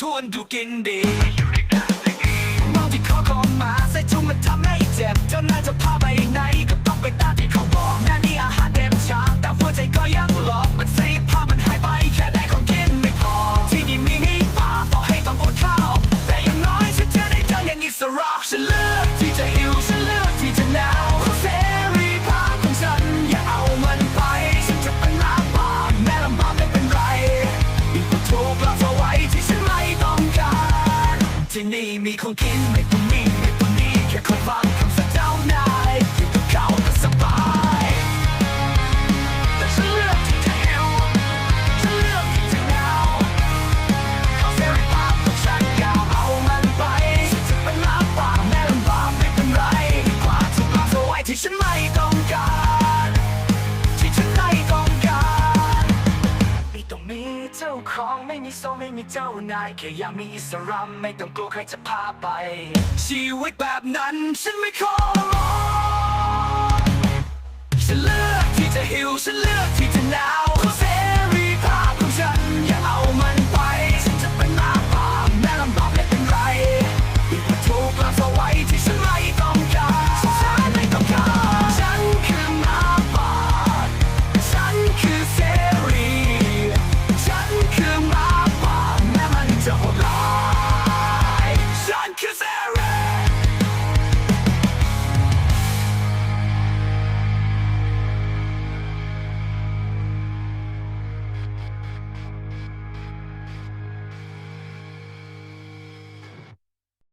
ทวนดูกินดีมองที่ขอของหมาใส่ถุงมันทำให้เจ็บเจ้านายจะพาไปไหนก็ต้องไปตามที่เขาบอกแม่นี่อาหารเต็มชามแต่หัวใจก็ยังหลอกมันสิภาพมันหายไปแค่ได้ของกินไม่พอ ที่นี่มีนี่ป่าต่อให้ต้องอดข้าวแต่อย่างน้อยฉันจะได้เจออย่างอิสระฉันเลือก ของกินไม่ต้องมีไม่ต้องมีแค่คนฟัง ครองไม่มีโซไม่มีเจ้านายแค่อยากมีอิสระไม่ต้องกลัวใครจะพาไป ชีวิตแบบนั้นฉันไม่ขอร้องฉันเลือกที่จะหิวฉันเลือกที่จะหนาวเสรีภาพของฉันอย่าเอามันไป ฉันจะเป็นมาป่าแม้ลำบากไม่เป็นไรมีประตูกลับเอาไว้ที่ฉัน